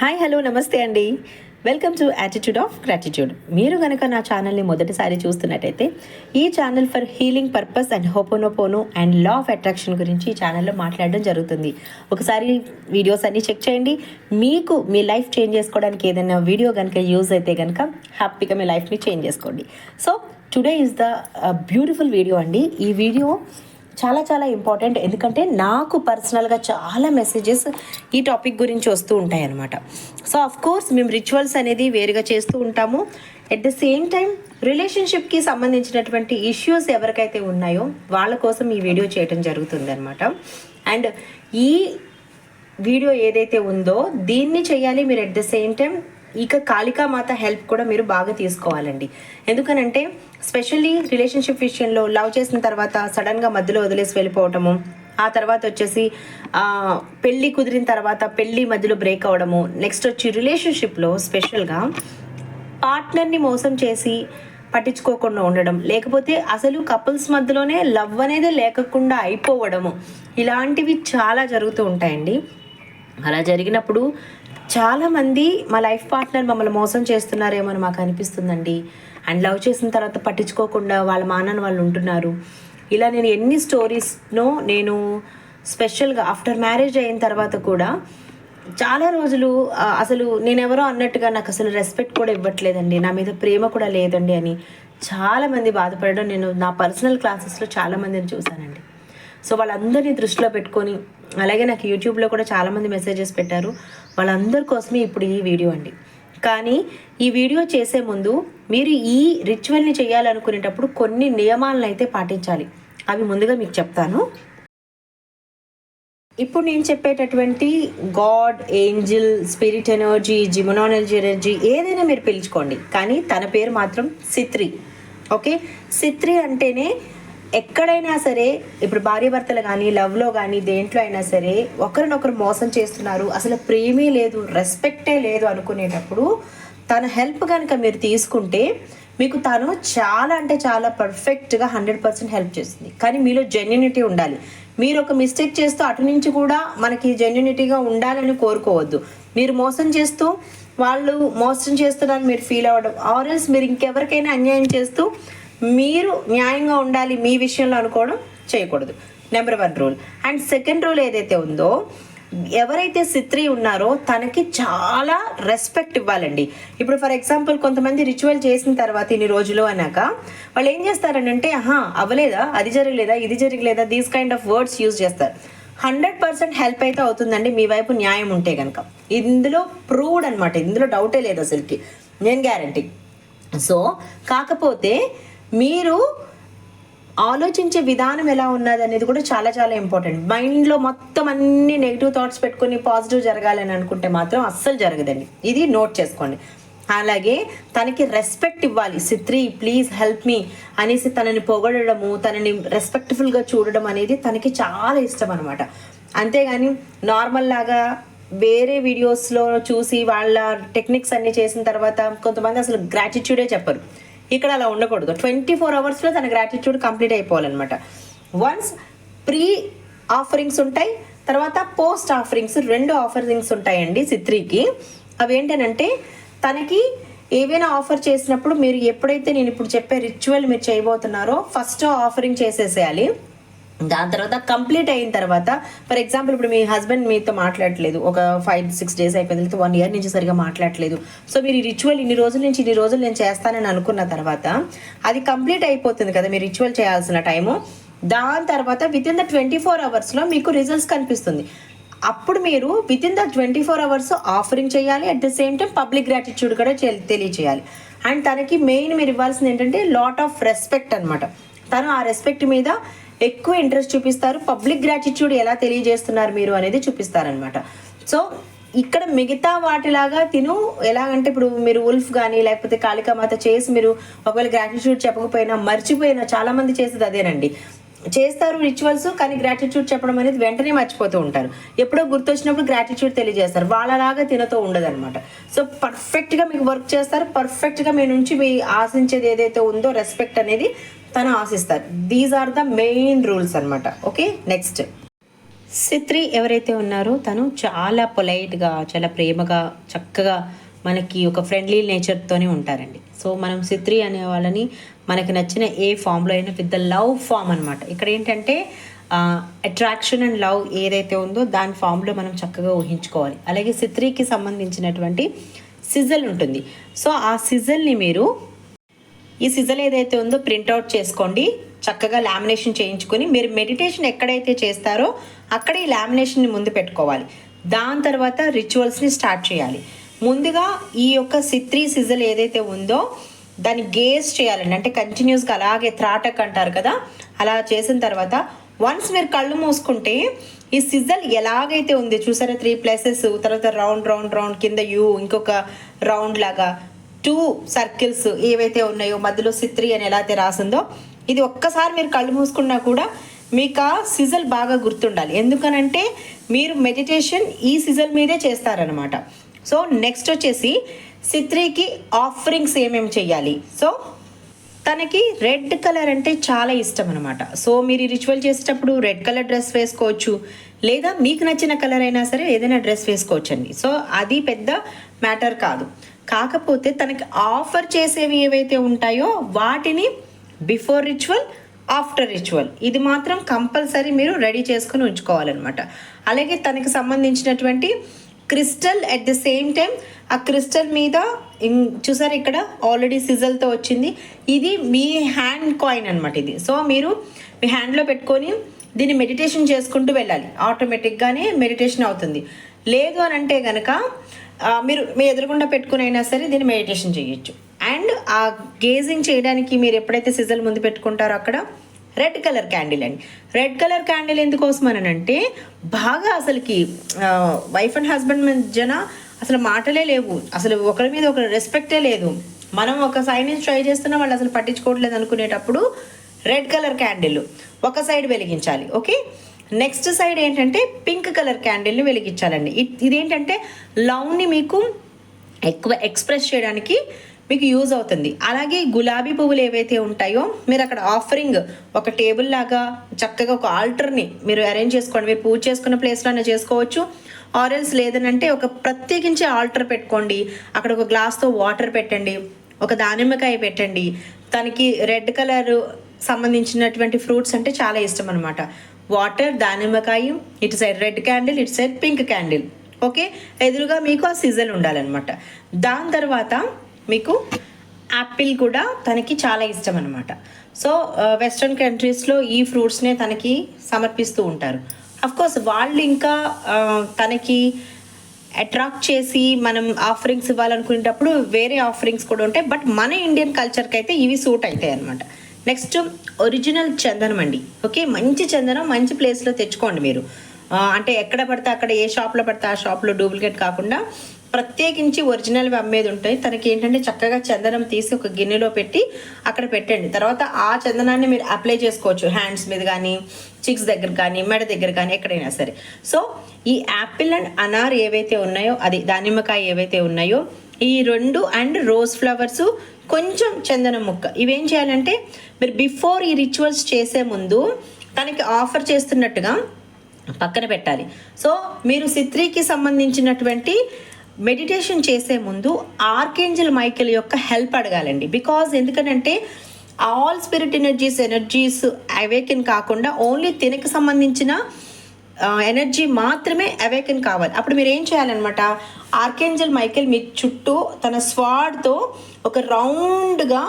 Hi hello నమస్తే అండి. Welcome to attitude of gratitude మీరు కనుక నా ఛానల్ని మొదటిసారి చూస్తున్నట్టయితే ఈ channel for healing purpose and hooponopono and law of attraction గురించి ఈ ఛానల్లో మాట్లాడడం జరుగుతుంది. ఒకసారి వీడియోస్ అన్నీ చెక్ చేయండి. మీకు మీ లైఫ్ చేంజ్ చేసుకోవడానికి ఏదైనా వీడియో కనుక యూజ్ అయితే కనుక హ్యాపీగా మీ లైఫ్ని చేంజ్ చేసుకోండి. So today is the beautiful video అండి. ఈ వీడియో చాలా చాలా ఇంపార్టెంట్ ఎందుకంటే నాకు పర్సనల్గా చాలా మెసేజెస్ ఈ టాపిక్ గురించి వస్తూ ఉంటాయి అన్నమాట. సో అఫ్ కోర్స్ మేము రిచువల్స్ అనేది వేరుగా చేస్తూ ఉంటాము. ఎట్ ద సేమ్ టైం రిలేషన్షిప్కి సంబంధించినటువంటి ఇష్యూస్ ఎవరికైతే ఉన్నాయో వాళ్ళ కోసం ఈ వీడియో చేయడం జరుగుతుంది అనమాట అండ్ ఈ వీడియో ఏదైతే ఉందో దీన్ని చేయాలి మీరు ఎట్ ద సేమ్ టైం ఇక కాళికామాత హెల్ప్ కూడా మీరు బాగా తీసుకోవాలండి. ఎందుకనంటే స్పెషల్లీ రిలేషన్షిప్ విషయంలో లవ్ చేసిన తర్వాత సడన్గా మధ్యలో వదిలేసి వెళ్ళిపోవటము ఆ తర్వాత వచ్చేసి పెళ్ళి కుదిరిన తర్వాత పెళ్ళి మధ్యలో బ్రేక్ అవ్వడము నెక్స్ట్ వచ్చి రిలేషన్షిప్లో స్పెషల్గా పార్ట్నర్ని మోసం చేసి పట్టించుకోకుండా ఉండడం లేకపోతే అసలు కపుల్స్ మధ్యలోనే లవ్ అనేది లేకుండా అయిపోవడము ఇలాంటివి చాలా జరుగుతూ ఉంటాయండి. అలా జరిగినప్పుడు చాలామంది మా లైఫ్ పార్ట్నర్ మమ్మల్ని మోసం చేస్తున్నారేమో అని మాకు అనిపిస్తుందండి. అండ్ లవ్ చేసిన తర్వాత పట్టించుకోకుండా వాళ్ళ మానని వాళ్ళు ఉంటున్నారు. ఇలా నేను ఎన్ని స్టోరీస్నో నేను స్పెషల్గా ఆఫ్టర్ మ్యారేజ్ అయిన తర్వాత కూడా చాలా రోజులు అసలు అసలు నేనెవరో అన్నట్టుగా నాకు అసలు రెస్పెక్ట్ కూడా ఇవ్వట్లేదండి. నా మీద ప్రేమ కూడా లేదండి అని చాలామంది బాధపడడం నేను నా పర్సనల్ క్లాసెస్లో చాలా మందిని చూశానండి. సో వాళ్ళందరినీ దృష్టిలో పెట్టుకొని అలాగే నాకు యూట్యూబ్లో కూడా చాలామంది మెసేజెస్ పెట్టారు. వాళ్ళందరి కోసమే ఇప్పుడు ఈ వీడియో అండి. కానీ ఈ వీడియో చేసే ముందు మీరు ఈ రిచువల్ని చేయాలనుకునేటప్పుడు కొన్ని నియమాలను అయితే పాటించాలి. అవి ముందుగా మీకు చెప్తాను. ఇప్పుడు నేను చెప్పేటటువంటి గాడ్ ఏంజిల్ స్పిరిట్ ఎనర్జీ జిమనాలజీ ఎనర్జీ ఏదైనా మీరు పిలుచుకోండి. కానీ తన పేరు మాత్రం సిత్రి. ఓకే? సిత్రి అంటేనే ఎక్కడైనా సరే ఇప్పుడు భార్యాభర్తలు కానీ లవ్లో కానీ దేంట్లో అయినా సరే ఒకరినొకరు మోసం చేస్తున్నారు. అసలు ప్రేమే లేదు రెస్పెక్టే లేదు అనుకునేటప్పుడు తన హెల్ప్ కనుక మీరు తీసుకుంటే మీకు తను చాలా అంటే చాలా పర్ఫెక్ట్గా హండ్రెడ్ పర్సెంట్ హెల్ప్ చేస్తుంది. కానీ మీలో జెన్యునిటీ ఉండాలి. మీరు ఒక మిస్టేక్ చేస్తూ అటు నుంచి కూడా మనకి జెన్యునిటీగా ఉండాలని కోరుకోవద్దు. మీరు మోసం చేస్తూ వాళ్ళు మోసం చేస్తున్నారని మీరు ఫీల్ అవ్వడం ఆర్ఎల్స్ మీరు ఇంకెవరికైనా అన్యాయం చేస్తూ మీరు న్యాయంగా ఉండాలి మీ విషయంలో అనుకోవడం చేయకూడదు. Number one rule and second rule ఏదైతే ఉందో ఎవరైతే సిత్రి ఉన్నారో తనకి చాలా రెస్పెక్ట్ ఇవ్వాలండి. ఇప్పుడు ఫర్ ఎగ్జాంపుల్ కొంతమంది రిచువల్ చేసిన తర్వాత ఇన్ని రోజులు అన్నాక వాళ్ళు ఏం చేస్తారనంటే ఆహా అవ్వలేదా? అది జరగలేదా? ఇది జరగలేదా? These kind of words use చేస్తారు. హండ్రెడ్ పర్సెంట్ హెల్ప్ అయితే అవుతుందండి మీ వైపు న్యాయం ఉంటే కనుక ఇందులో ప్రూవ్డ్ అనమాట ఇందులో డౌటే లేదు అసలుకి. నేను గ్యారంటీ సో కాకపోతే మీరు ఆలోచించే విధానం ఎలా ఉన్నది అనేది కూడా చాలా చాలా ఇంపార్టెంట్ మైండ్లో మొత్తం అన్ని నెగిటివ్ థాట్స్ పెట్టుకొని పాజిటివ్ జరగాలని అనుకుంటే మాత్రం అస్సలు జరగదండి. ఇది నోట్ చేసుకోండి. అలాగే తనకి రెస్పెక్ట్ ఇవ్వాలి. సిత్రి ప్లీజ్ హెల్ప్ మీ అనేసి తనని పొగడము తనని రెస్పెక్ట్ఫుల్గా చూడడం అనేది తనకి చాలా ఇష్టం అనమాట అంతేగాని నార్మల్ లాగా వేరే వీడియోస్లో చూసి వాళ్ళ టెక్నిక్స్ అన్ని చేసిన తర్వాత కొంతమంది అసలు గ్రాటిట్యూడే చెప్పరు. ఇక్కడ అలా ఉండకూడదు. ట్వంటీ ఫోర్ అవర్స్లో తన గ్రాటిట్యూడ్ కంప్లీట్ అయిపోవాలన్నమాట. వన్స్ ప్రీ ఆఫరింగ్స్ ఉంటాయి తర్వాత పోస్ట్ ఆఫరింగ్స్ రెండు ఆఫరింగ్స్ ఉంటాయండి సిత్రికి అవి ఏంటనంటే తనకి ఏవైనా ఆఫర్ చేసినప్పుడు మీరు ఎప్పుడైతే నేను ఇప్పుడు చెప్పే రిచువల్ మీరు చేయబోతున్నారో ఫస్ట్ ఆఫరింగ్ చేసేసేయాలి. దాని తర్వాత కంప్లీట్ అయిన తర్వాత ఫర్ ఎగ్జాంపుల్ ఇప్పుడు మీ హస్బెండ్ మీతో మాట్లాడట్లేదు ఒక ఫైవ్ సిక్స్ డేస్ అయిపోయింది వన్ ఇయర్ నుంచి సరిగా మాట్లాడట్లేదు సో మీరు ఈ రిచువల్ ఇన్ని రోజుల నుంచి ఇన్ని రోజులు నేను చేస్తానని అనుకున్న తర్వాత అది కంప్లీట్ అయిపోతుంది కదా మీరు రిచువల్ చేయాల్సిన టైము దాని తర్వాత within the twenty four అవర్స్లో మీకు రిజల్ట్స్ కనిపిస్తుంది. అప్పుడు మీరు within the twenty four hours offering చేయాలి at the same time public gratitude కూడా చే- తెలియచేయాలి. అండ్ తనకి మెయిన్ మీరు ఇవ్వాల్సింది ఏంటంటే లాట్ ఆఫ్ రెస్పెక్ట్ అనమాట తను ఆ రెస్పెక్ట్ మీద ఎక్కువ ఇంట్రెస్ట్ చూపిస్తారు. పబ్లిక్ గ్రాటిట్యూడ్ ఎలా తెలియజేస్తున్నారు మీరు అనేది చూపిస్తారనమాట సో ఇక్కడ మిగతా వాటిలాగా తిను. ఎలాగంటే ఇప్పుడు మీరు ఉల్ఫ్ కానీ లేకపోతే కాళికామాత చేసి మీరు ఒకవేళ గ్రాటిట్యూడ్ చెప్పకపోయినా మర్చిపోయినా చాలా మంది చేసేది అదేనండి. చేస్తారు రిచువల్స్ కానీ గ్రాటిట్యూడ్ చెప్పడం అనేది వెంటనే మర్చిపోతూ ఉంటారు. ఎప్పుడో గుర్తొచ్చినప్పుడు గ్రాటిట్యూడ్ తెలియజేస్తారు. వాళ్ళలాగా తినతో ఉండదన్నమాట. సో పర్ఫెక్ట్గా మీకు వర్క్ చేస్తారు. పర్ఫెక్ట్గా మీ నుంచి మీ ఆశించేది ఏదైతే ఉందో రెస్పెక్ట్ అనేది తను ఆశిస్తారు. These are the main rules అనమాట ఓకే నెక్స్ట్ సిత్రి ఎవరైతే ఉన్నారో తను చాలా పొలైట్గా చాలా ప్రేమగా చక్కగా మనకి ఒక ఫ్రెండ్లీ నేచర్తోనే ఉంటారండి. సో మనం సిత్రి అనే వాళ్ళని మనకి నచ్చిన ఏ ఫామ్లో అయినా విత్ ద లవ్ ఫామ్ అనమాట ఇక్కడ ఏంటంటే అట్రాక్షన్ అండ్ లవ్ ఏదైతే ఉందో దాని ఫామ్లో మనం చక్కగా ఊహించుకోవాలి. అలాగే సిత్రికి సంబంధించినటువంటి సిజల్ ఉంటుంది. సో ఆ సిజల్ని మీరు ఈ సిజల్ ఏదైతే ఉందో ప్రింట్అవుట్ చేసుకోండి. చక్కగా లామినేషన్ చేయించుకొని మీరు మెడిటేషన్ ఎక్కడైతే చేస్తారో అక్కడ ఈ లామినేషన్ని ముందు పెట్టుకోవాలి. దాని తర్వాత రిచువల్స్ని స్టార్ట్ చేయాలి. ముందుగా ఈ యొక్క సిత్రీ సిజల్ ఏదైతే ఉందో దాన్ని గేజ్ చేయాలండి. అంటే కంటిన్యూస్గా అలాగే త్రాటక్ అంటారు కదా అలా చేసిన తర్వాత వన్స్ మీరు కళ్ళు మూసుకుంటే ఈ సిజల్ ఎలాగైతే ఉంది చూసారా త్రీ ప్లేసెస్ తర్వాత రౌండ్ రౌండ్ రౌండ్ కింద యూ ఇంకొక రౌండ్ లాగా టూ సర్కిల్స్ ఏవైతే ఉన్నాయో మధ్యలో సిత్రి అని ఎలా అయితే రాసిందో ఇది ఒక్కసారి మీరు కళ్ళు మూసుకున్నా కూడా మీకు ఆ సిజల్ బాగా గుర్తుండాలి. ఎందుకనంటే మీరు మెడిటేషన్ ఈ సిజల్ మీదే చేస్తారనమాట సో నెక్స్ట్ వచ్చేసి సిత్రికి ఆఫరింగ్స్ ఏమేమి చేయాలి? సో తనకి రెడ్ కలర్ అంటే చాలా ఇష్టం అనమాట సో మీరు రిచువల్ చేసేటప్పుడు రెడ్ కలర్ డ్రెస్ వేసుకోవచ్చు లేదా మీకు నచ్చిన కలర్ అయినా సరే ఏదైనా డ్రెస్ వేసుకోవచ్చండి. సో అది పెద్ద మ్యాటర్ కాదు. కాకపోతే తనకి ఆఫర్ చేసేవి ఏవైతే ఉంటాయో వాటిని బిఫోర్ రిచువల్ ఆఫ్టర్ రిచువల్. ఇది మాత్రం కంపల్సరీ మీరు రెడీ చేసుకుని ఉంచుకోవాలన్నమాట. అలాగే తనకి సంబంధించినటువంటి crystal at the same time ఆ క్రిస్టల్ మీద ఇం- చూసారు ఇక్కడ? ఆల్రెడీ సిజల్తో వచ్చింది. ఇది మీ హ్యాండ్ కాయిన్ అనమాట ఇది. సో మీరు మీ హ్యాండ్లో పెట్టుకొని దీన్ని మెడిటేషన్ చేసుకుంటూ వెళ్ళాలి. ఆటోమేటిక్గానే మెడిటేషన్ అవుతుంది. లేదు అని అంటే కనుక మీరు మీ ఎదురుగుండా పెట్టుకునైనా సరే దీన్ని మెడిటేషన్ చేయొచ్చు అండ్ ఆ గేజింగ్ చేయడానికి మీరు ఎప్పుడైతే సిజల్ ముందు పెట్టుకుంటారో అక్కడ రెడ్ కలర్ క్యాండిల్ అండి. రెడ్ కలర్ క్యాండిల్ ఎందుకోసం అని అంటే బాగా అసలుకి వైఫ్ అండ్ హస్బెండ్ మధ్యన అసలు మాటలే లేవు. అసలు ఒకరి మీద ఒకరి రెస్పెక్టే లేదు. మనం ఒక సైడ్ నుంచి ట్రై చేస్తున్నా వాళ్ళు అసలు పట్టించుకోవట్లేదు అనుకునేటప్పుడు రెడ్ కలర్ క్యాండిల్ ఒక సైడ్ వెలిగించాలి. ఓకే నెక్స్ట్ సైడ్ ఏంటంటే పింక్ కలర్ క్యాండిల్ని వెలిగించాలండి. ఇదేంటంటే లవ్ని మీకు ఎక్కువ ఎక్స్ప్రెస్ చేయడానికి మీకు యూజ్ అవుతుంది. అలాగే గులాబీ పువ్వులు ఏవైతే ఉంటాయో మీరు అక్కడ ఆఫరింగ్ ఒక టేబుల్ లాగా చక్కగా ఒక ఆల్టర్ని మీరు అరేంజ్ చేసుకోండి. మీరు పూజ చేసుకున్న ప్లేస్లోనే చేసుకోవచ్చు. ఆరెల్స్ లేదనంటే ఒక ప్రత్యేకించి ఆల్టర్ పెట్టుకోండి. అక్కడ ఒక గ్లాస్తో వాటర్ పెట్టండి. ఒక దానిమ్మకాయ పెట్టండి. తనకి రెడ్ కలర్ సంబంధించినటువంటి ఫ్రూట్స్ అంటే చాలా ఇష్టం అనమాట వాటర్ దానిమ్మకాయ ఇటు సైడ్ రెడ్ క్యాండిల్ ఇటు సైడ్ పింక్ క్యాండిల్. ఓకే? ఎదురుగా మీకు ఆ సీజన్ ఉండాలన్నమాట. దాని తర్వాత మీకు యాపిల్ కూడా తనకి చాలా ఇష్టం అనమాట సో వెస్ట్రన్ కంట్రీస్లో ఈ ఫ్రూట్స్నే తనకి సమర్పిస్తూ ఉంటారు. కోర్స్ వాళ్ళు ఇంకా తనకి అట్రాక్ట్ చేసి మనం ఆఫరింగ్స్ ఇవ్వాలనుకునేటప్పుడు వేరే ఆఫరింగ్స్ కూడా ఉంటాయి. బట్ మన ఇండియన్ కల్చర్కి అయితే ఇవి సూట్ అవుతాయి అనమాట నెక్స్ట్ ఒరిజినల్ చందనం అండి. ఓకే మంచి చందనం మంచి ప్లేస్లో తెచ్చుకోండి మీరు. అంటే ఎక్కడ పడితే అక్కడ ఏ షాప్లో పడితే ఆ షాప్లో డూప్లికేట్ కాకుండా ప్రత్యేకించి ఒరిజినల్వి అమ్మేది ఉంటాయి. తనకి ఏంటంటే చక్కగా చందనం తీసి ఒక గిన్నెలో పెట్టి అక్కడ పెట్టండి. తర్వాత ఆ చందనాన్ని మీరు అప్లై చేసుకోవచ్చు. హ్యాండ్స్ మీద కానీ చిక్స్ దగ్గర కానీ మెడ దగ్గర కానీ ఎక్కడైనా సరే. సో ఈ యాపిల్ అండ్ అనార్ ఏవైతే ఉన్నాయో అది దానిమ్మకాయ ఏవైతే ఉన్నాయో ఈ రెండు అండ్ రోజ్ ఫ్లవర్స్ కొంచెం చందనం ముక్క. ఇవేం చేయాలంటే మీరు బిఫోర్ ఈ రిచువల్స్ చేసే ముందు తనకి ఆఫర్ చేస్తున్నట్టుగా పక్కన పెట్టాలి. సో మీరు సిత్రీకి సంబంధించినటువంటి మెడిటేషన్ చేసే ముందు ఆర్కేంజల్ మైకెల్ యొక్క హెల్ప్ అడగాలండి. బికాజ్ ఎందుకంటే all spirit energies energies awaken కాకుండా ఓన్లీ తినకి సంబంధించిన ఎనర్జీ మాత్రమే అవేకెన్ కావాలి. అప్పుడు మీరు ఏం చేయాలన్నమాట? ఆర్కేంజల్ మైకెల్ మీ చుట్టూ తన స్వాడ్తో ఒక రౌండ్గా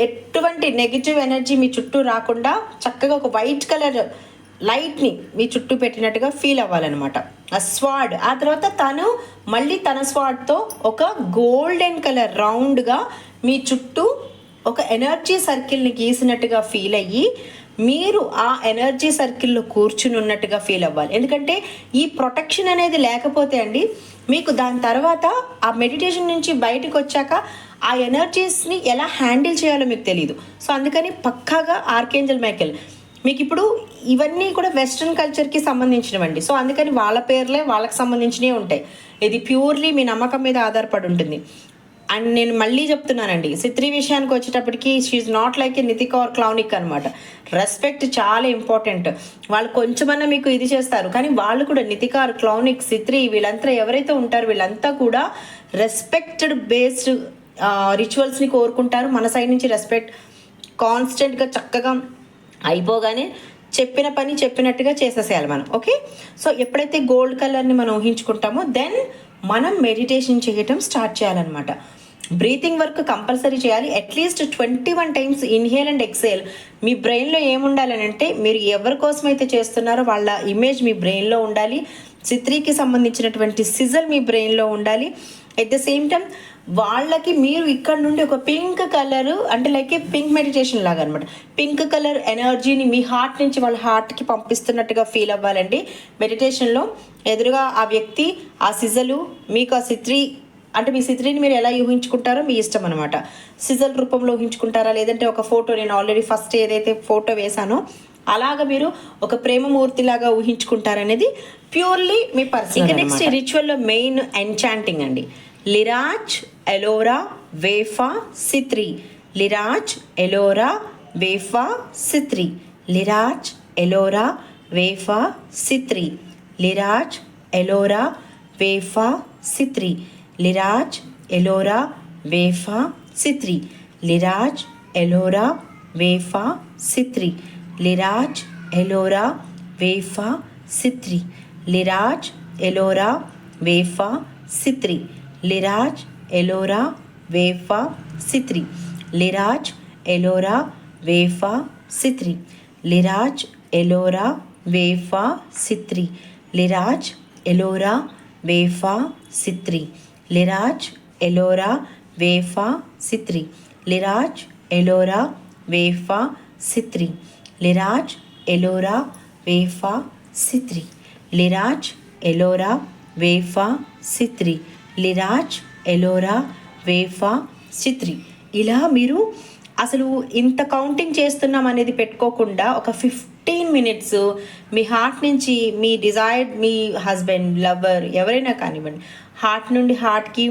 ఎటువంటి నెగిటివ్ ఎనర్జీ మీ చుట్టూ రాకుండా చక్కగా ఒక వైట్ కలర్ లైట్ని మీ చుట్టూ పెట్టినట్టుగా ఫీల్ అవ్వాలన్నమాట. ఆ స్వాడ్. ఆ తర్వాత తను మళ్ళీ తన స్వాడ్తో ఒక గోల్డెన్ కలర్ రౌండ్గా మీ చుట్టూ ఒక ఎనర్జీ సర్కిల్ని గీసినట్టుగా ఫీల్ అయ్యి మీరు ఆ ఎనర్జీ సర్కిల్లో కూర్చుని ఉన్నట్టుగా ఫీల్ అవ్వాలి. ఎందుకంటే ఈ ప్రొటెక్షన్ అనేది లేకపోతే అండి మీకు దాని తర్వాత ఆ మెడిటేషన్ నుంచి బయటకు వచ్చాక ఆ ఎనర్జీస్ని ఎలా హ్యాండిల్ చేయాలో మీకు తెలియదు సో అందుకని పక్కాగా ఆర్కేంజల్ మైకెల్ మీకు ఇప్పుడు ఇవన్నీ కూడా వెస్ట్రన్ కల్చర్కి సంబంధించినవండి. సో అందుకని వాళ్ళ పేర్లే వాళ్ళకి సంబంధించినవి ఉంటాయి. ఇది ప్యూర్లీ మీ నమ్మకం మీద ఆధారపడి ఉంటుంది. అండ్ నేను మళ్ళీ చెప్తున్నానండి. సిత్రి విషయానికి వచ్చేటప్పటికి షీఈ్ నాట్ లైక్ ఏ నితిక్ ఆర్ క్లౌనిక్ అనమాట రెస్పెక్ట్ చాలా ఇంపార్టెంట్ వాళ్ళు కొంచెమన్నా మీకు ఇది చేస్తారు. కానీ వాళ్ళు కూడా నితిక్ ఆర్ క్లౌనిక్ సిత్రి వీళ్ళంతా ఎవరైతే ఉంటారో వీళ్ళంతా కూడా రెస్పెక్టెడ్ బేస్డ్ రిచువల్స్ని కోరుకుంటారు. మన సైడ్ నుంచి రెస్పెక్ట్ కాన్స్టెంట్గా చక్కగా అయిపోగానే చెప్పిన పని చెప్పినట్టుగా చేసేసేయాలి మనం. ఓకే సో ఎప్పుడైతే గోల్డ్ కలర్ని మనం ఊహించుకుంటామో దెన్ మనం మెడిటేషన్ చేయటం స్టార్ట్ చేయాలన్నమాట. బ్రీతింగ్ వర్క్ కంపల్సరీ చేయాలి. At least twenty one times inhale and exhale మీ బ్రెయిన్లో ఏముండాలని అంటే మీరు ఎవరి కోసం అయితే చేస్తున్నారో వాళ్ళ ఇమేజ్ మీ బ్రెయిన్లో ఉండాలి. చిత్రీకి సంబంధించినటువంటి సిజల్ మీ బ్రెయిన్లో ఉండాలి. ఎట్ ద సేమ్ టైం వాళ్ళకి మీరు ఇక్కడ నుండి ఒక పింక్ కలర్ అంటే లైక్ పింక్ మెడిటేషన్ లాగా అనమాట పింక్ కలర్ ఎనర్జీని మీ హార్ట్ నుంచి వాళ్ళ హార్ట్కి పంపిస్తున్నట్టుగా ఫీల్ అవ్వాలండి. మెడిటేషన్లో ఎదురుగా ఆ వ్యక్తి ఆ సిజలు మీకు ఆ సిత్రి అంటే మీ సిత్రిని మీరు ఎలా ఊహించుకుంటారో మీ ఇష్టం అనమాట సిజల్ రూపంలో ఊహించుకుంటారా? లేదంటే ఒక ఫోటో నేను ఆల్రెడీ ఫస్ట్ ఏదైతే ఫోటో వేసానో అలాగ మీరు ఒక ప్రేమమూర్తి లాగా ఊహించుకుంటారనేది ప్యూర్లీ మీ పర్సన్ ఇక నెక్స్ట్ రిచువల్లో మెయిన్ ఎన్చాంటింగ్ అండి. లిరాజ్ ఎలోరా వేఫా సిత్రి లిరాజ్ ఎలోరా వేఫా సిత్రి లిరాజ్ ఎలోరా వేఫా సిత్రి లిరాజ్ ఎలోరా వేఫా సిత్రి లిరాజ్ ఎలోరా వేఫా సిత్రి లిరాజ్ ఎలోరా వేఫా సిత్రి లిరాజ్ ఎలోరా వేఫా సిత్రి లిరాజ్ ఎలోరా వేఫా సిత్రి లిరాజ్ ఎలోరా వేఫా సిత్రి. లిరాజ్ ఎలోరా వేఫా సిత్రి. లిరాజ్ ఎలోరా వేఫా సిత్రి. లిరాజ్ ఎలోరా వేఫా సిత్రి. లిరాజ్ ఎలోరా వేఫా సిత్రి. లిరాజ్ ఎలోరా వేఫా సిత్రి. లిరాజ్ ఎలోరా వేఫా సిత్రి. లిరాజ్ ఎలోరా వేఫా సిత్రి. లిరాజ్ ఎలోరా వేఫా సిత్రి. ఇలా మీరు అసలు ఇంత కౌంటింగ్ చేస్తున్నాం అనేది పెట్టుకోకుండా ఒక ఫిఫ్టీన్ మినిట్స్ మీ హార్ట్ నుంచి మీ డిజైర్డ్ మీ హస్బెండ్ లవర్ ఎవరైనా కానివ్వండి హార్ట్ నుండి హార్ట్కి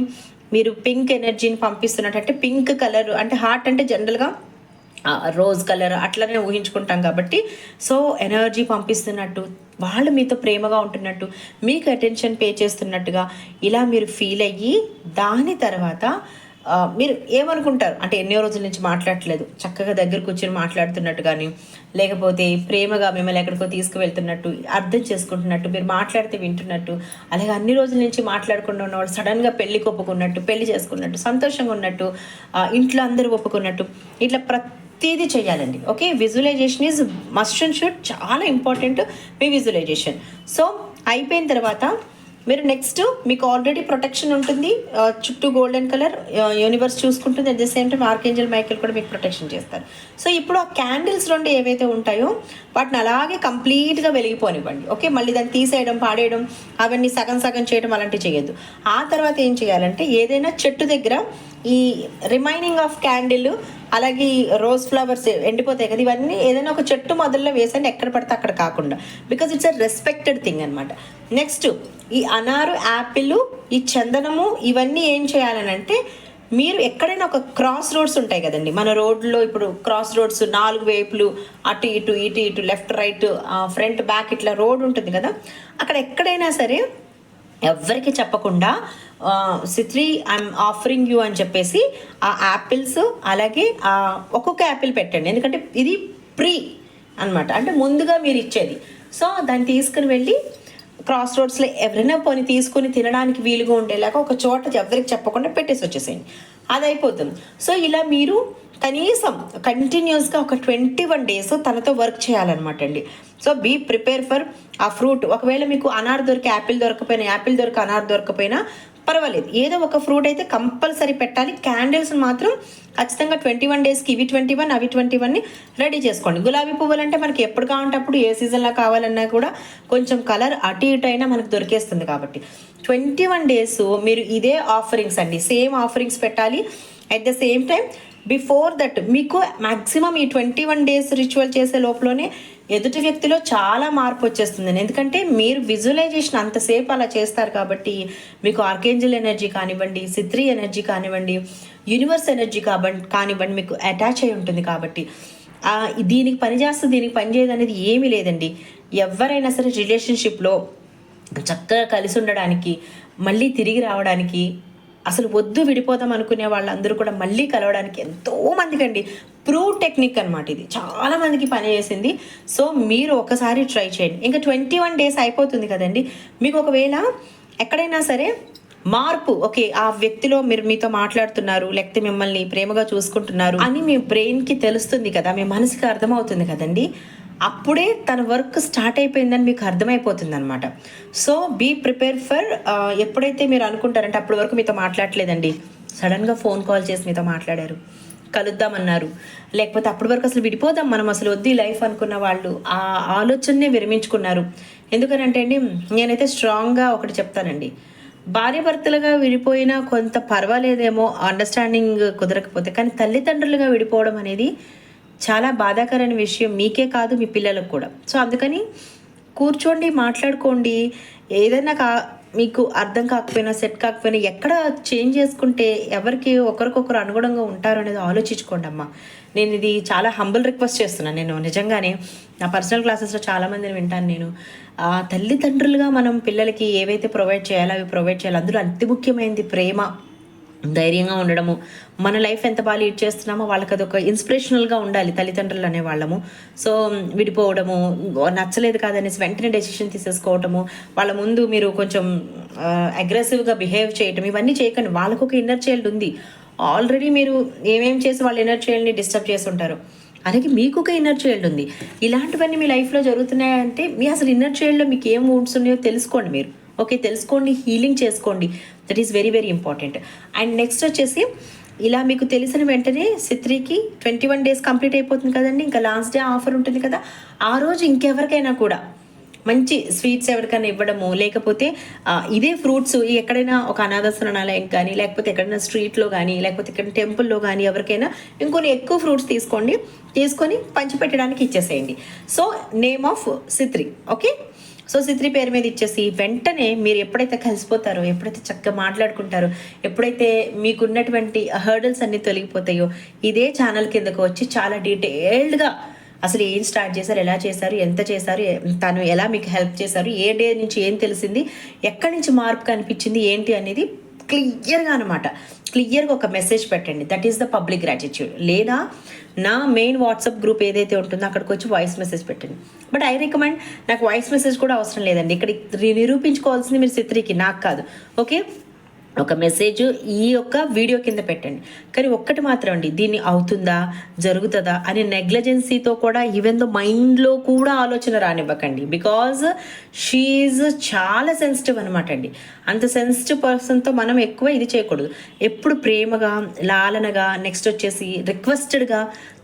మీరు పింక్ ఎనర్జీని పంపిస్తున్నట్టు అంటే పింక్ కలర్ అంటే హార్ట్ అంటే జనరల్గా రోజ్ కలర్ అట్లనే ఊహించుకుంటాం కాబట్టి. సో ఎనర్జీ పంపిస్తున్నట్టు వాళ్ళు మీతో ప్రేమగా ఉంటున్నట్టు మీకు అటెన్షన్ పే చేస్తున్నట్టుగా ఇలా మీరు ఫీల్ అయ్యి దాని తర్వాత మీరు ఏమనుకుంటారు? అంటే ఎన్నో రోజుల నుంచి మాట్లాడట్లేదు. చక్కగా దగ్గర కూర్చొని మాట్లాడుతున్నట్టు కానీ లేకపోతే ప్రేమగా మిమ్మల్ని ఎక్కడికో తీసుకువెళ్తున్నట్టు అర్థం చేసుకుంటున్నట్టు మీరు మాట్లాడితే వింటున్నట్టు అలాగే అన్ని రోజుల నుంచి మాట్లాడకుండా ఉన్నవాళ్ళు సడన్గా పెళ్ళి ఒప్పుకున్నట్టు పెళ్ళి చేసుకున్నట్టు సంతోషంగా ఉన్నట్టు ఇంట్లో అందరూ ఒప్పుకున్నట్టు ఇట్లా ప్రతి ప్రతిదీ చేయాలండి okay? Visualisation is must and should చాలా ఇంపార్టెంట్ మీ విజువలైజేషన్. సో అయిపోయిన తర్వాత మీరు నెక్స్ట్ మీకు ఆల్రెడీ ప్రొటెక్షన్ ఉంటుంది చుట్టూ గోల్డెన్ కలర్ యూనివర్స్ చూసుకుంటుంది at the same time archangel Michael కూడా మీకు ప్రొటెక్షన్ చేస్తారు. సో ఇప్పుడు ఆ క్యాండిల్స్ రెండు ఏవైతే ఉంటాయో వాటిని అలాగే కంప్లీట్గా వెలిగిపోనివ్వండి. ఓకే? మళ్ళీ దాన్ని తీసేయడం పాడేయడం అవన్నీ సగం సగం చేయడం అలాంటివి చేయొద్దు. ఆ తర్వాత ఏం చేయాలంటే ఏదైనా చెట్టు దగ్గర ఈ రిమైనింగ్ ఆఫ్ క్యాండిల్ అలాగే ఈ రోజ్ ఫ్లవర్స్ ఎండిపోతాయి కదా ఇవన్నీ ఏదైనా ఒక చెట్టు మొదల్లో వేసండి ఎక్కడ పడితే అక్కడ కాకుండా. Because it's a respected thing అనమాట నెక్స్ట్ ఈ అనారు యాపిల్ ఈ చందనము ఇవన్నీ ఏం చేయాలని అంటే మీరు ఎక్కడైనా ఒక క్రాస్ రోడ్స్ ఉంటాయి కదండి. మన రోడ్లో ఇప్పుడు క్రాస్ రోడ్స్ నాలుగు వైపులు అటు ఇటు ఇటు ఇటు లెఫ్ట్ రైట్ ఫ్రంట్ బ్యాక్ ఇట్లా రోడ్ ఉంటుంది కదా. అక్కడ ఎక్కడైనా సరే ఎవ్వరికి చెప్పకుండా సిత్రి ఐఎమ్ ఆఫరింగ్ యూ అని చెప్పేసి ఆ యాపిల్స్ అలాగే ఆ ఒక్కొక్క యాపిల్ పెట్టండి. ఎందుకంటే ఇది ప్రీ అన్నమాట. అంటే ముందుగా మీరు ఇచ్చేది. సో దాన్ని తీసుకుని వెళ్ళి క్రాస్ రోడ్స్లో ఎవరైనా పని తీసుకుని తినడానికి వీలుగా ఉండేలాగా ఒక చోట ఎవరికి చెప్పకుండా పెట్టేసి వచ్చేసేయండి. అది అయిపోతుంది సో ఇలా మీరు కనీసం కంటిన్యూస్గా ఒక ట్వంటీ వన్ డేస్ తనతో వర్క్ చేయాలన్నమాట అండి. So be prepare for a fruit ఒకవేళ మీకు అనార్ దొరికి యాపిల్ దొరకపోయినా యాపిల్ దొరికి అనార్ దొరకపోయినా పర్వాలేదు. ఏదో ఒక ఫ్రూట్ అయితే కంపల్సరీ పెట్టాలి. క్యాండిల్స్ మాత్రం ఖచ్చితంగా ట్వంటీ వన్ డేస్కి ఇవి ట్వంటీ వన్ అవి ట్వంటీ వన్ని రెడీ చేసుకోండి. గులాబీ పువ్వులు అంటే మనకి ఎప్పుడు కావాలంటప్పుడు ఏ సీజన్లో కావాలన్నా కూడా కొంచెం కలర్ అటు ఇటు అయినా మనకు దొరికేస్తుంది కాబట్టి. ట్వంటీ వన్ డేస్ మీరు ఇదే ఆఫరింగ్స్ అండి. సేమ్ ఆఫరింగ్స్ పెట్టాలి. At the same time before that మీకు మ్యాక్సిమం ఈ ట్వంటీ వన్ డేస్ రిచువల్ చేసే లోపలనే ఎదుటి వ్యక్తిలో చాలా మార్పు వచ్చేస్తుంది. ఎందుకంటే మీరు విజువలైజేషన్ అంతసేపు అలా చేస్తారు కాబట్టి మీకు ఆర్కేంజల్ ఎనర్జీ కానివ్వండి సిత్రి ఎనర్జీ కానివ్వండి యూనివర్స్ ఎనర్జీ కాబట్టి కానివ్వండి మీకు అటాచ్ అయి ఉంటుంది కాబట్టి. దీనికి పని దీనికి పని చేయదు అనేది ఏమీ లేదండి. ఎవరైనా సరే రిలేషన్షిప్లో చక్కగా కలిసి ఉండడానికి మళ్ళీ తిరిగి రావడానికి అసలు వద్దు విడిపోదాం అనుకునే వాళ్ళందరూ కూడా మళ్ళీ కలవడానికి ఎంతో మందికి అండి ప్రూవ్ టెక్నిక్ అనమాట ఇది. చాలా మందికి పని చేసింది. సో మీరు ఒకసారి ట్రై చేయండి. ఇంకా ట్వంటీ వన్ డేస్ అయిపోతుంది కదండి. మీకు ఒకవేళ ఎక్కడైనా సరే మార్పు ఓకే ఆ వ్యక్తిలో మీరు మీతో మాట్లాడుతున్నారు లేకపోతే మిమ్మల్ని ప్రేమగా చూసుకుంటున్నారు అని మీ బ్రెయిన్కి తెలుస్తుంది కదా మీ మనసుకి అర్థమవుతుంది కదండి. అప్పుడే తన వర్క్ స్టార్ట్ అయిపోయిందని మీకు అర్థమైపోతుంది అనమాట సో బీ ప్రిపేర్ ఫర్ ఎప్పుడైతే మీరు అనుకుంటారంటే అప్పటి వరకు మీతో మాట్లాడలేదండి సడన్గా ఫోన్ కాల్ చేసి మీతో మాట్లాడారు. కలుద్దామన్నారు. లేకపోతే అప్పటి వరకు అసలు విడిపోదాం మనం అసలు వద్దు ఈ లైఫ్ అనుకున్న వాళ్ళు. ఆ ఆలోచననే విరమించుకున్నారు. ఎందుకనంటే అండి నేనైతే స్ట్రాంగ్గా ఒకటి చెప్తానండి. భార్యభర్తలుగా విడిపోయినా కొంత పర్వాలేదేమో అండర్స్టాండింగ్ కుదరకపోతే కానీ తల్లిదండ్రులుగా విడిపోవడం అనేది చాలా బాధాకరమైన విషయం మీకే కాదు మీ పిల్లలకు కూడా. సో అందుకని కూర్చోండి మాట్లాడుకోండి. ఏదైనా కా మీకు అర్థం కాకపోయినా సెట్ కాకపోయినా ఎక్కడ చేంజ్ చేసుకుంటే ఎవరికి ఒకరికొకరు అనుగుణంగా ఉంటారు అనేది ఆలోచించుకోండి అమ్మా. నేను ఇది చాలా హంబుల్ రిక్వెస్ట్ చేస్తున్నాను నేను నిజంగానే నా పర్సనల్ క్లాసెస్లో చాలామందిని వింటాను నేను. తల్లిదండ్రులుగా మనం పిల్లలకి ఏవైతే ప్రొవైడ్ చేయాలో అవి ప్రొవైడ్ చేయాలి. అందులో అతి ముఖ్యమైనది ప్రేమ. ధైర్యంగా ఉండడము. మన లైఫ్ ఎంత బాగా లీడ్ చేస్తున్నామో వాళ్ళకి అదొక ఇన్స్పిరేషనల్గా ఉండాలి తల్లిదండ్రులు అనే వాళ్ళము సో విడిపోవడము నచ్చలేదు కాదనేసి వెంటనే డెసిషన్ తీసేసుకోవటము వాళ్ళ ముందు మీరు కొంచెం అగ్రెసివ్గా బిహేవ్ చేయటం ఇవన్నీ చేయకండి. వాళ్ళకు ఒక ఇన్నర్ చైల్డ్ ఉంది. ఆల్రెడీ మీరు ఏమేం చేసి వాళ్ళ ఇన్నర్ చైల్డ్ని డిస్టర్బ్ చేసి ఉంటారు అలాగే మీకు ఒక ఇన్నర్ చైల్డ్ ఉంది. ఇలాంటివన్నీ మీ లైఫ్లో జరుగుతున్నాయంటే మీ అసలు ఇన్నర్ చైల్డ్లో మీకు ఏం మూడ్స్ ఉన్నాయో తెలుసుకోండి మీరు. ఓకే తెలుసుకోండి హీలింగ్ చేసుకోండి. That is very very important and next వచ్చేసి ఇలా మీకు తెలిసిన వెంటనే సిత్రికి ట్వంటీ వన్ డేస్ కంప్లీట్ అయిపోతుంది కదండి. ఇంకా లాస్ట్ డే ఆఫర్ ఉంటుంది కదా. ఆ రోజు ఇంకెవరికైనా కూడా మంచి స్వీట్స్ ఎవరికైనా ఇవ్వడము లేకపోతే ఇదే ఫ్రూట్స్ ఎక్కడైనా ఒక అనాథాశ్రమాలయం కానీ లేకపోతే ఎక్కడైనా స్ట్రీట్లో కానీ లేకపోతే ఇక్కడ టెంపుల్లో కానీ ఎవరికైనా ఇంకొన్ని ఎక్కువ ఫ్రూట్స్ తీసుకోండి. తీసుకొని పంచిపెట్టడానికి ఇచ్చేసేయండి. So name of Sitri okay so Sitri పేరు మీద ఇచ్చేసి వెంటనే మీరు ఎప్పుడైతే కలిసిపోతారో ఎప్పుడైతే చక్కగా మాట్లాడుకుంటారో ఎప్పుడైతే మీకున్నటువంటి హర్డల్స్ అన్నీ తొలగిపోతాయో ఇదే ఛానల్ కిందకు వచ్చి చాలా డీటెయిల్డ్గా అసలు ఏం స్టార్ట్ చేశారు ఎలా చేశారు ఎంత చేశారు తను ఎలా మీకు హెల్ప్ చేశారు ఏ డే నుంచి ఏం తెలిసింది ఎక్కడి నుంచి మార్పు కనిపించింది ఏంటి అనేది క్లియర్గా అనమాట క్లియర్గా ఒక మెసేజ్ పెట్టండి. That is the public gratitude లేదా నా మెయిన్ వాట్సాప్ గ్రూప్ ఏదైతే ఉంటుందో అక్కడికి వచ్చి వాయిస్ మెసేజ్ పెట్టండి. బట్ ఐ రికమెండ్ నాకు వాయిస్ మెసేజ్ కూడా అవసరం లేదండి. ఇక్కడ నిరూపించుకోవాల్సింది మీరు చిత్రికి నాకు కాదు. ఓకే ఒక మెసేజ్ ఈ యొక్క వీడియో కింద పెట్టండి. కానీ ఒక్కటి మాత్రం అండి దీన్ని అవుతుందా జరుగుతుందా అనే నెగ్లజెన్సీతో కూడా ఈవెన్ దో మైండ్లో కూడా ఆలోచన రానివ్వకండి. బికాజ్ షీఈజ్ చాలా సెన్సిటివ్ అనమాట అండి. అంత సెన్సిటివ్ పర్సన్తో మనం ఎక్కువ ఇది చేయకూడదు. ఎప్పుడు ప్రేమగా లాలనగా నెక్స్ట్ వచ్చేసి రిక్వెస్టెడ్గా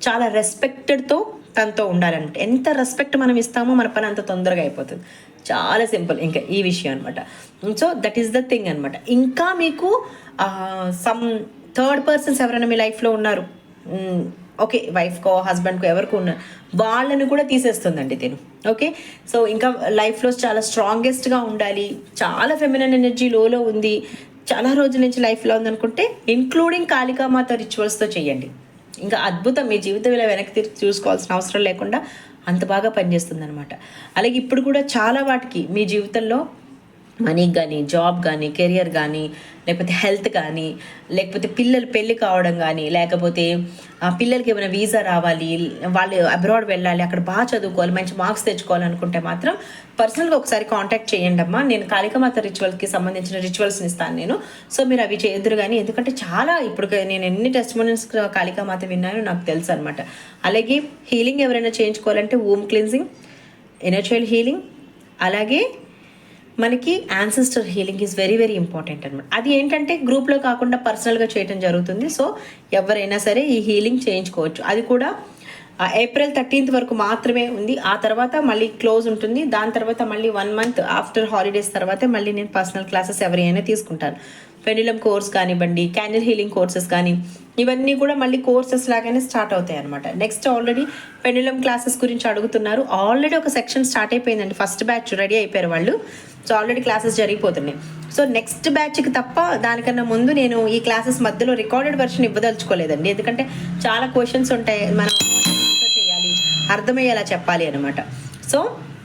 చాలా రెస్పెక్టెడ్తో తనతో ఉండాలన్నమాట ఎంత రెస్పెక్ట్ మనం ఇస్తామో మన పని అంత తొందరగా అయిపోతుంది. చాలా సింపుల్. ఇంకా ఈ విషయం అనమాట so that is the thing అనమాట ఇంకా మీకు సమ్ థర్డ్ పర్సన్స్ ఎవరైనా మీ లైఫ్లో ఉన్నారు. ఓకే వైఫ్కో హస్బెండ్కో ఎవరికో ఉన్నారు వాళ్ళని కూడా తీసేస్తుందండి తిను. ఓకే సో ఇంకా లైఫ్లో చాలా స్ట్రాంగెస్ట్గా ఉండాలి. చాలా ఫెమినన్ ఎనర్జీ లోలో ఉంది. చాలా రోజుల నుంచి లైఫ్లో ఉందనుకుంటే ఇంక్లూడింగ్ కాళికామాత రిచువల్స్తో చేయండి. ఇంకా అద్భుతం మీ జీవితం ఇలా వెనక్కి తిరిగి చూసుకోవాల్సిన అవసరం లేకుండా అంత బాగా పనిచేస్తుంది అనమాట అలాగే ఇప్పుడు కూడా చాలా వాటికి మీ జీవితంలో మనీకి కానీ జాబ్ కానీ కెరియర్ కానీ లేకపోతే హెల్త్ కానీ లేకపోతే పిల్లలు పెళ్ళి కావడం కానీ లేకపోతే ఆ పిల్లలకి ఏమైనా వీసా రావాలి వాళ్ళు అబ్రాడ్ వెళ్ళాలి అక్కడ బాగా చదువుకోవాలి మంచి మార్క్స్ తెచ్చుకోవాలనుకుంటే మాత్రం పర్సనల్గా ఒకసారి కాంటాక్ట్ చేయండి అమ్మా. నేను కాళికమాత రిచువల్కి సంబంధించిన రిచువల్స్ని ఇస్తాను నేను. సో మీరు అవి చేయొద్దురు కానీ ఎందుకంటే చాలా ఇప్పుడు నేను ఎన్ని టెస్ట్ మోనల్స్ కాళికామాత విన్నానో నాకు తెలుసు అనమాట అలాగే హీలింగ్ ఎవరైనా చేయించుకోవాలంటే ఓమ్ క్లిన్జింగ్ ఎనర్చువల్ హీలింగ్ అలాగే మనకి ancestor healing is very very important అనమాట అది ఏంటంటే గ్రూప్లో కాకుండా పర్సనల్గా చేయడం జరుగుతుంది. సో ఎవరైనా సరే ఈ హీలింగ్ చేయించుకోవచ్చు. అది కూడా ఏప్రిల్ థర్టీన్త్ వరకు మాత్రమే ఉంది. ఆ తర్వాత మళ్ళీ క్లోజ్ ఉంటుంది. దాని తర్వాత మళ్ళీ వన్ మంత్ ఆఫ్టర్ హాలిడేస్ తర్వాతే మళ్ళీ నేను పర్సనల్ క్లాసెస్ ఎవరైనా తీసుకుంటాను. పెండిలం కోర్స్ కానివ్వండి క్యాండిల్ హీలింగ్ కోర్సెస్ కానీ ఇవన్నీ కూడా మళ్ళీ కోర్సెస్ లాగానే స్టార్ట్ అవుతాయి అనమాట నెక్స్ట్ ఆల్రెడీ పెండులం క్లాసెస్ గురించి అడుగుతున్నారు. ఆల్రెడీ ఒక సెక్షన్ స్టార్ట్ అయిపోయిందండి. ఫస్ట్ బ్యాచ్ రెడీ అయిపోయారు వాళ్ళు. సో ఆల్రెడీ క్లాసెస్ జరిగిపోతున్నాయి. సో నెక్స్ట్ బ్యాచ్కి తప్ప దానికన్నా ముందు నేను ఈ క్లాసెస్ మధ్యలో రికార్డెడ్ వెర్షన్ ఇవ్వదలుచుకోలేదండి. ఎందుకంటే చాలా క్వశ్చన్స్ ఉంటాయి. మనం చేయాలి అర్థమయ్యేలా చెప్పాలి అనమాట సో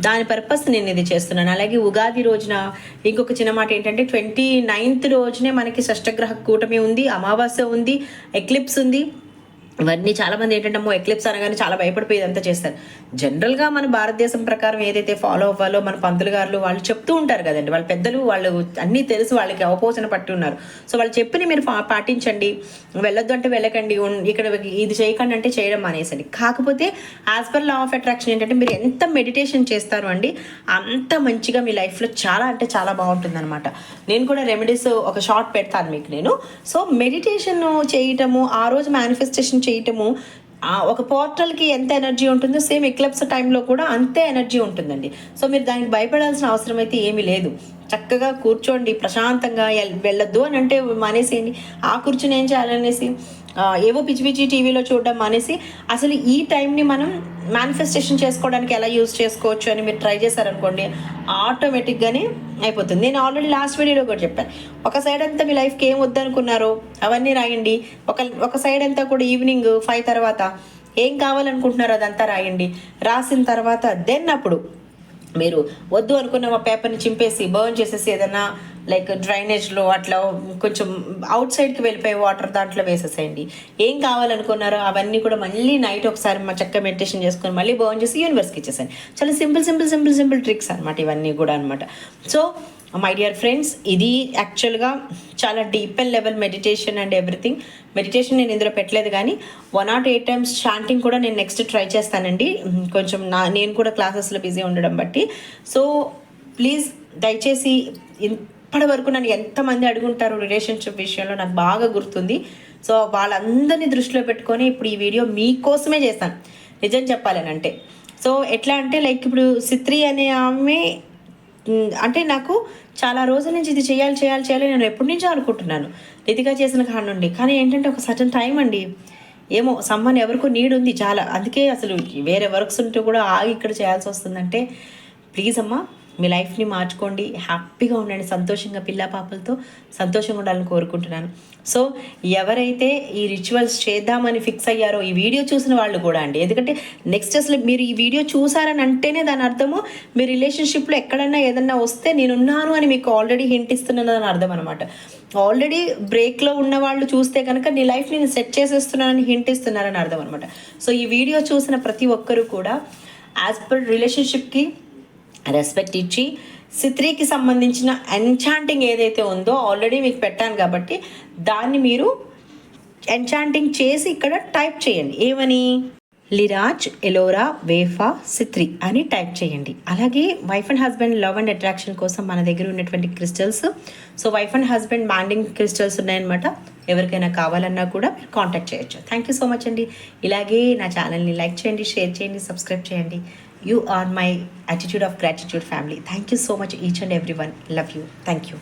దాని పర్పస్ నేను ఇది చేస్తున్నాను. అలాగే ఉగాది రోజున ఇంకొక చిన్న మాట ఏంటంటే ట్వంటీ నైన్త్ రోజునే మనకి షష్టగ్రహ కూటమి ఉంది అమావాస్య ఉంది ఎక్లిప్స్ ఉంది. ఇవన్నీ చాలా మంది ఏంటంటే అమ్మో ఎక్లిప్స్ అనగానే చాలా భయపడిపోయి ఇదంతా చేస్తారు. జనరల్గా మన భారతదేశం ప్రకారం ఏదైతే ఫాలో అవ్వాలో మన పంతులు గారు వాళ్ళు చెప్తూ ఉంటారు కదండి. వాళ్ళ పెద్దలు వాళ్ళు అన్నీ తెలుసు వాళ్ళకి అవపోసన పట్టి ఉన్నారు. సో వాళ్ళు చెప్పిన మీరు పా- పాటించండి. వెళ్ళొద్దు అంటే వెళ్ళకండి. ఇక్కడ ఇది చేయకండి అంటే చేయడం మానేసండి. కాకపోతే as per law of attraction ఏంటంటే మీరు ఎంత మెడిటేషన్ చేస్తారు అండి అంత మంచిగా మీ లైఫ్లో చాలా అంటే చాలా బాగుంటుంది అనమాట నేను కూడా రెమెడీస్ ఒక షార్ట్ పెడతాను మీకు నేను. సో మెడిటేషన్ చేయటము ఆ రోజు మేనిఫెస్టేషన్ చేయటము ఒక పోర్టల్కి ఎంత ఎనర్జీ ఉంటుందో సేమ్ ఎక్లప్స్ టైంలో కూడా అంతే ఎనర్జీ ఉంటుందండి. సో మీరు దానికి భయపడాల్సిన అవసరం అయితే ఏమీ లేదు. చక్కగా కూర్చోండి ప్రశాంతంగా వెళ్ళొద్దు అని అంటే మానేసేయండి. ఆ కూర్చుని ఏం చేయాలనేసి ఏవో పిచ్చి పిచ్చి టీవీలో చూడడం మానేసి అసలు ఈ టైంని మనం మేనిఫెస్టేషన్ చేసుకోవడానికి ఎలా యూజ్ చేసుకోవచ్చు అని మీరు ట్రై చేశారనుకోండి ఆటోమేటిక్గానే అయిపోతుంది. నేను ఆల్రెడీ లాస్ట్ వీడియోలో కూడా చెప్పాను ఒక సైడ్ అంతా మీ లైఫ్కి ఏం వద్దనుకున్నారో అవన్నీ రాయండి. ఒక ఒక సైడ్ అంతా కూడా ఈవినింగ్ ఫైవ్ తర్వాత ఏం కావాలనుకుంటున్నారో అదంతా రాయండి. రాసిన తర్వాత దెన్ అప్పుడు మీరు వద్దు అనుకున్న మా పేపర్ని చింపేసి బర్న్ చేసేసి ఏదైనా లైక్ డ్రైనేజ్లో అట్లా కొంచెం అవుట్ సైడ్కి వెళ్ళిపోయే వాటర్ దాంట్లో వేసేసేయండి. ఏం కావాలనుకున్నారో అవన్నీ కూడా మళ్ళీ నైట్ ఒకసారి మా చక్కగా మెడిటేషన్ చేసుకొని మళ్ళీ బర్న్ చేసి యూనివర్స్కి ఇచ్చేసాను చాలా simple simple simple simple tricks అనమాట ఇవన్నీ కూడా అనమాట సో మై డియర్ ఫ్రెండ్స్ ఇది యాక్చువల్గా చాలా deep and level meditation and everything meditation నేను ఇందులో పెట్టలేదు కానీ one not eight times chanting కూడా నేను నెక్స్ట్ ట్రై చేస్తానండి. కొంచెం నా నేను కూడా క్లాసెస్లో బిజీ ఉండడం బట్టి. సో ప్లీజ్ దయచేసి ఇప్పటి వరకు నన్ను ఎంతమంది అడుగుంటారు రిలేషన్షిప్ విషయంలో నాకు బాగా గుర్తుంది. సో వాళ్ళందరినీ దృష్టిలో పెట్టుకొని ఇప్పుడు ఈ వీడియో మీకోసమే చేస్తాను నిజం చెప్పాలని అంటే సో ఎట్లా అంటే లైక్ ఇప్పుడు సిత్రి అనే ఆమె అంటే నాకు చాలా రోజుల నుంచి ఇది చేయాలి చేయాలి చేయాలి నేను ఎప్పటి నుంచో అనుకుంటున్నాను. రితిగా చేసిన కాడ నుండి. కానీ ఏంటంటే ఒక సర్టన్ టైం అండి. ఏమో సమ్మన్ ఎవరికో నీడ్ ఉంది చాలా. అందుకే అసలు వేరే వర్క్స్ ఉంటే కూడా ఆగి ఇక్కడ చేయాల్సి వస్తుందంటే ప్లీజ్ అమ్మా మీ లైఫ్ని మార్చుకోండి. హ్యాపీగా ఉండండి. సంతోషంగా పిల్ల పాపలతో సంతోషంగా ఉండాలని కోరుకుంటున్నాను. సో ఎవరైతే ఈ రిచువల్స్ చేద్దామని ఫిక్స్ అయ్యారో ఈ వీడియో చూసిన వాళ్ళు కూడా అండి. ఎందుకంటే నెక్స్ట్ అసలు మీరు ఈ వీడియో చూసారని అంటేనే దాని అర్థము మీ రిలేషన్షిప్లో ఎక్కడన్నా ఏదన్నా వస్తే నేనున్నాను అని మీకు ఆల్రెడీ హింట్ ఇస్తున్నాను అని అర్థం అనమాట ఆల్రెడీ బ్రేక్లో ఉన్న వాళ్ళు చూస్తే కనుక నీ లైఫ్ నేను సెట్ చేసేస్తున్నానని హింట్ ఇస్తున్నారని అర్థం అనమాట సో ఈ వీడియో చూసిన ప్రతి ఒక్కరూ కూడా యాజ్ పర్ రిలేషన్షిప్కి రెస్పెక్ట్ ఇచ్చి సిత్రీకి సంబంధించిన ఎన్ఛాంటింగ్ ఏదైతే ఉందో ఆల్రెడీ మీకు పెట్టాను కాబట్టి దాన్ని మీరు ఎన్ఛాంటింగ్ చేసి ఇక్కడ టైప్ చేయండి. ఏమని? లిరాజ్ ఎలోరా వేఫా సిత్రి అని టైప్ చేయండి. అలాగే wife and husband love and attraction కోసం మన దగ్గర ఉన్నటువంటి crystals so wife and husband mending crystals ఉన్నాయన్నమాట. ఎవరికైనా కావాలన్నా కూడా మీరు కాంటాక్ట్ చేయొచ్చు. థ్యాంక్ యూ సో మచ్ అండి. ఇలాగే నా ఛానల్ని లైక్ చేయండి షేర్ చేయండి సబ్స్క్రైబ్ చేయండి. you are my attitude of gratitude family. Thank you so much each and everyone love you. Thank you.